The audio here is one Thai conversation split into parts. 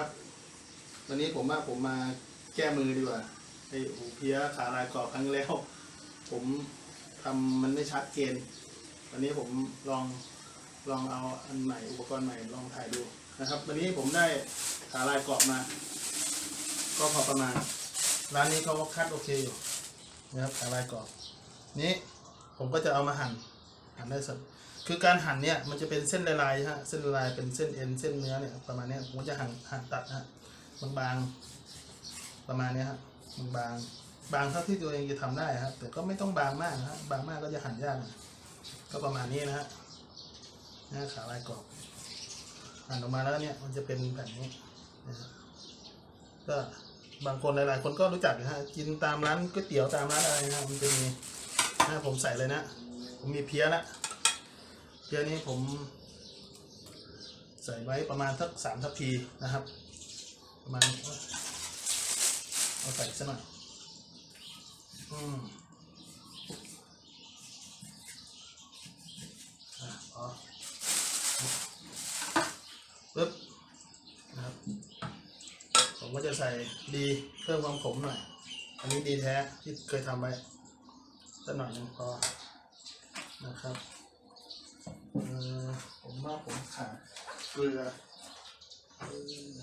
ครับวันนี้ผมว่าผมมาแก้มือดีกว่าไอ้หูเพี้ยขาลายกรอบครั้งแล้ว ผมทำมันไม่ชัดเจนวันนี้ผมลองลองเอาอันใหม่อุปกรณ์ใหม่ลองถ่ายดูนะครับ วันนี้ผมได้ขาลายกรอบมา ก็พอประมาณร้านนี้เขาก็คัดโอเคอยู่นะครับขาลายกรอบนี้ผมก็จะเอามาหั่น หั่นได้สักคือการหั่นเนี่ยมันจะเป็นเส้นลายๆฮะเส้นลายเป็นเส้นเอ็นเส้นเนื้อเนี่ยประมาณนี้ผมจะหั่นหั่นตัดนะฮะบางๆประมาณนี้ฮะบางๆบางเท่าที่ตัวเองจะทำได้ครับแต่ก็ไม่ต้องบางมากนะฮะบางมากก็จะหั่นยากก็ประมาณนี้นะฮะนะขาลายกรอบหั่นออกมาแล้วเนี่ยมันจะเป็นแบบนี้นะครับก็บางคนหลายๆ คนก็รู้จักนะฮะกินตามร้านก๋วยเตี๋ยวตามร้านอะไรนะมันจะมีนะผมใส่เลยนะ ผมมีเพี้ยละเพี้ยนี้ผม ใส่ไว้ประมาณสักสามทัพพีนะครับ ประมาณเอาใส่ซะหน่อยอืมอะพอปึ๊บนะครับผมก็จะใส่ดีเพิ่มความขมหน่อย อันนี้ดีแท้ที่เคยทำไว้สักหน่อยนึงพอ นะครับผมว่าผมขาดเกลือเออ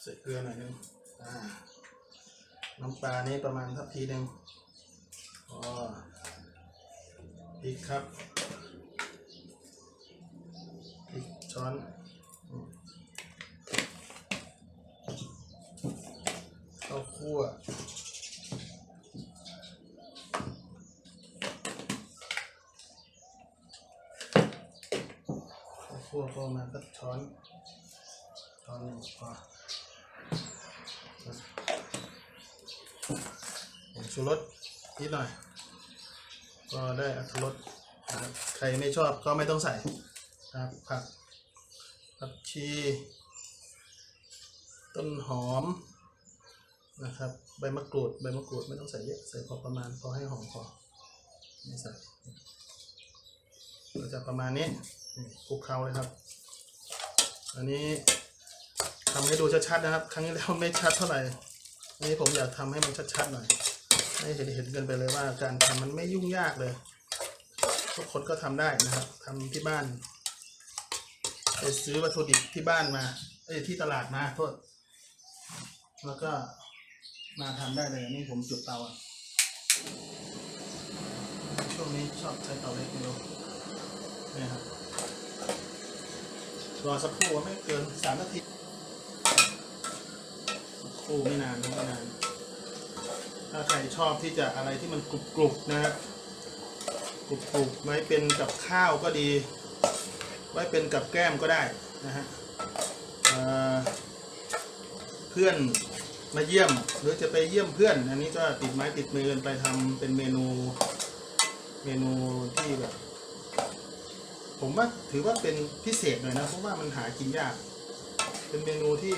ใส่เกลือหน่อยหนึงอ่าน้ำปลานี้ประมาณทัพพีหนึ่งพอพริกครับพริกช้อนอืม ข้าวคั่วข้าวคั่ว ก็มาณสักช้อนช้อนหนึ่งพอผมชูรสนิดหน่อย ก็ได้อัตรสนะครับใครไม่ชอบก็ไม่ต้องใส่นะครับผักผักชี ต้นหอมนะครับใบมะกรูดใบมะกรูดไม่ต้องใส่เยอะใส่พอประมาณพอให้หอมพอไม่ใส่ก็จะประมาณนี้ คลุกเคล้าเลยครับ อันนี้ทำให้ดูชัดๆนะครับ ครั้งที่แล้วไม่ชัดเท่าไหร่นี้ผมอยากทำให้มันชัดๆหน่อยให้เห็นเห็นกันไปเลยว่าการทำมันไม่ยุ่งยากเลย ทุกคนก็ทำได้นะครับทำที่บ้านไปซื้อวัตถุดิบที่บ้านมาเอ้ที่ตลาดมาโทษแล้วก็มาทำได้เลยนี่ผมจุดเตาอะช่วงนี้ชอบใช้เตาเล็กไม่รู้เนี่ครับ รอสักครู่ไม่เกินสามนาทีสักครู่ไม่นานไม่นาน ถ้าใครชอบที่จะอะไรที่มันกรุบกรุบๆนะครับกรุบกรุบๆไว้เป็นกับข้าวก็ดี ไว้เป็นกับแก้มก็ได้นะฮะเพื่อนมาเยี่ยมหรือจะไปเยี่ยมเพื่อน อันนี้ก็ติดไม้ติดมือกันไปทำเป็นเมนู เมนูที่แบบ ผมว่าถือว่าเป็นพิเศษหน่อยนะเพราะว่ามันหากินยาก เป็นเมนูที่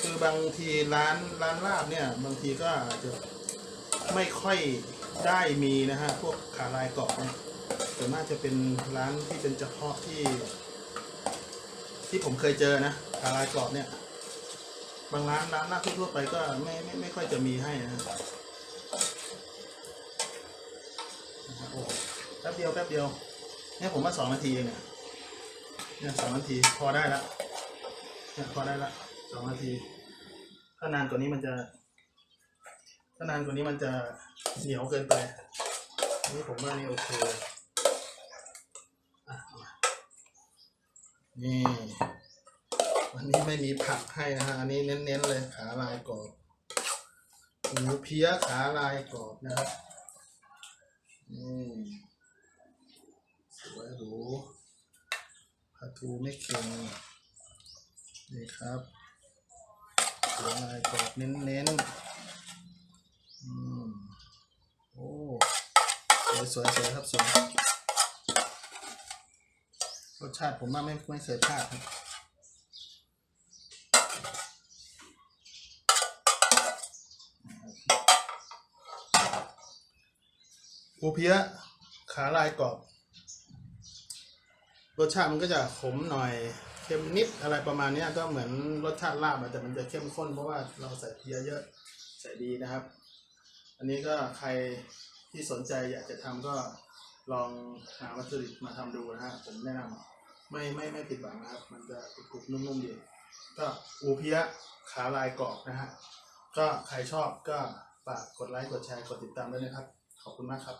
คือบางทีร้านร้านลาบเนี่ย บางทีก็อาจจะไม่ค่อยได้มีนะฮะพวกขาลายกรอบเนี่ยส่วนมากจะเป็นร้านที่เป็นเฉพาะที่ ที่ผมเคยเจอนะขาลายกรอบเนี่ย บางร้านร้านลาบทั่วไปก็ไม่ไม่ไม่ค่อยจะมีให้นะนะครับโอ้แป๊บเดียวแป๊บเดียว เนี่ยผมว่าสองนาทีเองเนี่ยเนี่ยสองนาทีพอได้ละเนี่ยพอได้ละสองนาที ถ้านานกว่านี้มันจะ ถ้านานกว่านี้มันจะเหนียวเกินไป นี่ผมว่านี่โอเคอะนี่วันนี้ไม่มีผักให้นะฮะอันนี้เน้นๆเลยขาลายกรอบหมูเพี้ยขาลายกรอบนะครับนี่สวยหรูปลา ทูไม่เค็มนี่ครับขาลายกรอบเน้นๆอืมโอ้สวยๆสวยครับสวยรสชาติผมว่าไม่ไม่เคยพลาดครับปูเพี้ยขาลายกรอบ รสชาติมันก็จะขมหน่อยเค็มนิดอะไรประมาณนี้ก็เหมือนรสชาติลาบอะแต่มันจะเข้มข้นเพราะว่าเราใส่เพียเยอะใส่ดีนะครับ อันนี้ก็ใครที่สนใจอยากจะทำก็ลองหาวัตถุดิบมาทำดูนะฮะผมแนะนำไม่ไม่ไม่ผิดหวังนะครับ มันจะกรุบๆนุ่มๆดีก็อูเพียขาลายกรอบนะฮะก็ใครชอบก็ฝากกดไลค์กดแชร์กดติดตามด้วยนะครับ ขอบคุณมากครับ